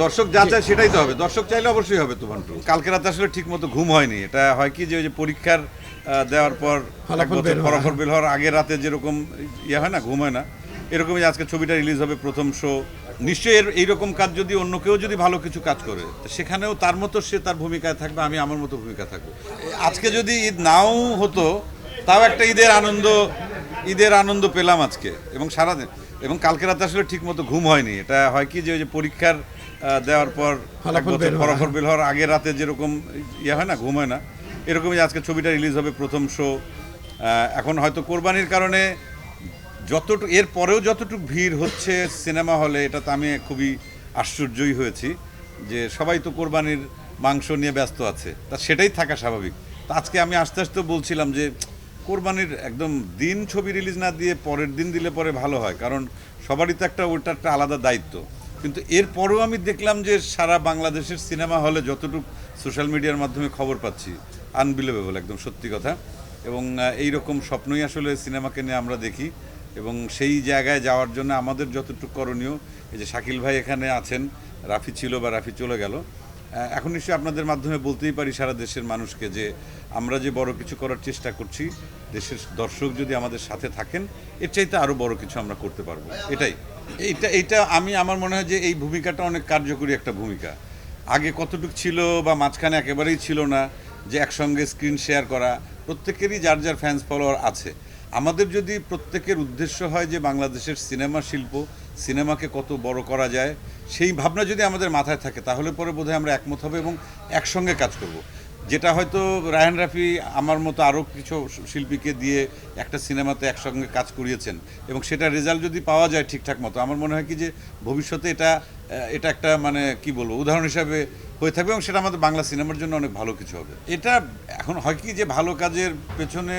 দর্শক যা চায় সেটাই তো হবে। দর্শক চাইলে অবশ্যই হবে টু। কালকে রাতে আসলে ঠিক মতো ঘুম হয়নি। এটা হয় কি যে ওই যে পরীক্ষার দেওয়ার পর ফলাফল বের হওয়ার আগের রাতে যেরকম ইয়ে হয় না ঘুম হয় না এরকমই আজকে ছবিটা রিলিজ হবে প্রথম শো নিশ্চয়ই এর এইরকম কাজ যদি অন্য কেউ যদি ভালো কিছু কাজ করে সেখানেও তার মতো সে তার ভূমিকায় থাকবে আমি আমার মতো ভূমিকা থাকব। আজকে যদি ঈদ নাও হতো তাও একটা ঈদের আনন্দ ঈদের আনন্দ পেলাম আজকে। এবং সারাদিন এবং কালকে রাতে আসলে ঠিক মতো ঘুম হয়নি। এটা হয় কি যে ওই যে পরীক্ষার দেওয়ার পর এক ফলাফল বের হওয়া। হওয়ার আগের রাতে যেরকম ইয়ে হয় না ঘুম হয় না এরকমই আজকে ছবিটা রিলিজ হবে প্রথম শো। এখন হয়তো কোরবানির কারণে যতটুকু এর পরেও যতটুকু ভিড় হচ্ছে সিনেমা হলে এটা তো আমি খুবই আশ্চর্যই হয়েছি যে সবাই তো কোরবানির মাংস নিয়ে ব্যস্ত আছে। তা সেটাই থাকা স্বাভাবিক। তা আজকে আমি আস্তে আস্তে বলছিলাম যে কোরবানির একদম দিন ছবি রিলিজ না দিয়ে পরের দিন দিলে পরে ভালো হয় কারণ সবারই তো একটা ওইটা একটা আলাদা দায়িত্ব। কিন্তু এরপরেও আমি দেখলাম যে সারা বাংলাদেশের সিনেমা হলে যতটুকু সোশ্যাল মিডিয়ার মাধ্যমে খবর পাচ্ছি আনবিলিভেবল একদম সত্যি কথা। এবং এই রকম স্বপ্নই আসলে সিনেমাকে নিয়ে আমরা দেখি। এবং সেই জায়গায় যাওয়ার জন্য আমাদের যতটুকু করণীয়, এই যে শাকিল ভাই এখানে আছেন, রাফি ছিল বা রাফি চলে গেল এখন নিশ্চয়ই আপনাদের মাধ্যমে বলতেই পারি সারা দেশের মানুষকে যে আমরা যে বড় কিছু করার চেষ্টা করছি, দেশের দর্শক যদি আমাদের সাথে থাকেন, এর চাইতে আরও বড় কিছু আমরা করতে পারব। এটাই। এইটা এইটা আমি, আমার মনে হয় যে এই ভূমিকাটা অনেক কার্যকরী একটা ভূমিকা। আগে কতটুকু ছিল বা মাঝখানে একেবারেই ছিল না যে একসঙ্গে স্ক্রিন শেয়ার করা, প্রত্যেকেরই যার যার ফ্যান্স ফলোয়ার আছে। আমাদের যদি প্রত্যেকের উদ্দেশ্য হয় যে বাংলাদেশের সিনেমা শিল্প সিনেমাকে কত বড় করা যায়, সেই ভাবনা যদি আমাদের মাথায় থাকে, তাহলে পরে বোধহয় আমরা একমত হবে এবং একসঙ্গে কাজ করব। যেটা হয়তো রায়হান রাফি আমার মতো আরও কিছু শিল্পীকে দিয়ে একটা সিনেমাতে একসঙ্গে কাজ করিয়েছেন, এবং সেটা রেজাল্ট যদি পাওয়া যায় ঠিকঠাক মতো, আমার মনে হয় কি যে ভবিষ্যতে এটা এটা একটা মানে কি বলব, উদাহরণ হিসাবে হয়ে থাকবে, এবং সেটা আমাদের বাংলা সিনেমার জন্য অনেক ভালো কিছু হবে। এটা এখন হয় কি যে ভালো কাজের পেছনে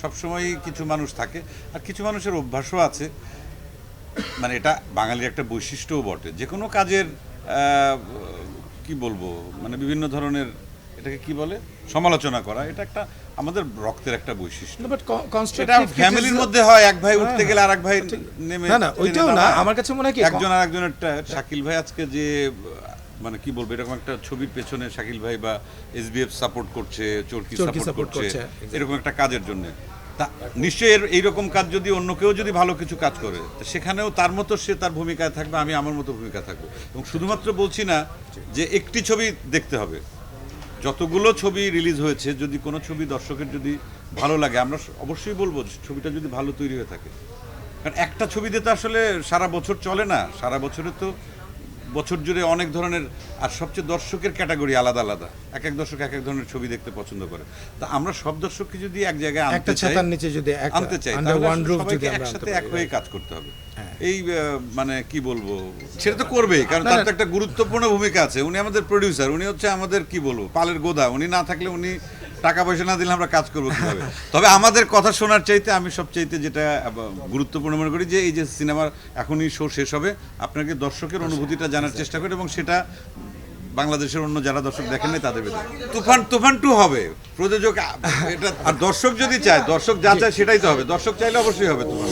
সবসময়ই কিছু মানুষ থাকে, আর কিছু মানুষের অভ্যাসও আছে। মানে এটা বাঙালির একটা বৈশিষ্ট্যও বটে। যে কোনো কাজের কি বলব মানে বিভিন্ন ধরনের এটাকে কি বলে? সমালোচনা করা। এটা একটা আমাদের রক্তের একটা বৈশিষ্ট্য। বাট কনস্ট্রাকটিভ ফ্যামিলির মধ্যে হয় এক ভাই উঠতে হ্যাঁ, গেলে আর এক ভাই নেমে না, না, ওইটাও না, আমার কাছে মনে হয় কি- একজন আর একজনের শাকিল ভাই আজকে যে মানে কি বলব এরকম একটা ছবির পেছনে শাকিল ভাই বা এসবিএফ সাপোর্ট করছে চরকি সাপোর্ট করছে করছে, এরকম একটা কাজের জন্য। তা নিশ্চয়ই এর এইরকম কাজ যদি অন্য কেউ যদি ভালো কিছু কাজ করে সেখানেও তার মতো সে তার ভূমিকায় থাকবে আমি আমার মতো ভূমিকা থাকব। এবং শুধুমাত্র বলছি না যে একটি ছবি দেখতে হবে। যতগুলো ছবি রিলিজ হয়েছে, যদি কোনো ছবি দর্শকের যদি ভালো লাগে, আমরা অবশ্যই বলব ছবিটা যদি ভালো তৈরি হয়ে থাকে। কারণ একটা ছবিতে তো আসলে সারা বছর চলে না, সারা বছরে তো বছর জুড়ে অনেক ধরনের আর সবচেয়ে দর্শকের ক্যাটাগরি আলাদা আলাদা। এক এক দর্শক এক এক ধরনের ছবি দেখতে পছন্দ করে। তা আমরা সব দর্শককে যদি এক জায়গায় আনতে চাই নিচে যদি আনতে চাই সবাইকে একসাথে এক হয়ে কাজ করতে হবে। হ্যাঁ। এই মানে কি বলব? সেটা তো করবেই কারণ তার তো একটা গুরুত্বপূর্ণ ভূমিকা আছে। উনি আমাদের প্রডিউসার উনি হচ্ছে আমাদের কি বলব পালের গোদা। উনি না থাকলে উনি টাকা পয়সা না দিলে আমরা কাজ করব তবে আমাদের কথা শোনার চাইতে আমি সব চাইতে যেটা গুরুত্বপূর্ণ মনে করি যে, এই যে সিনেমার এখনই শো শেষ হবে, আপনাকে দর্শকের অনুভূতিটা জানার চেষ্টা করি এবং সেটা বাংলাদেশের অন্য যারা দর্শক দেখেন নাই তাদের ভেতরে তুফান তুফান টু হবে। প্রযোজক এটা, আর দর্শক যদি চায়, দর্শক যা চায় সেটাই তো হবে। দর্শক চাইলে অবশ্যই হবে তুফান।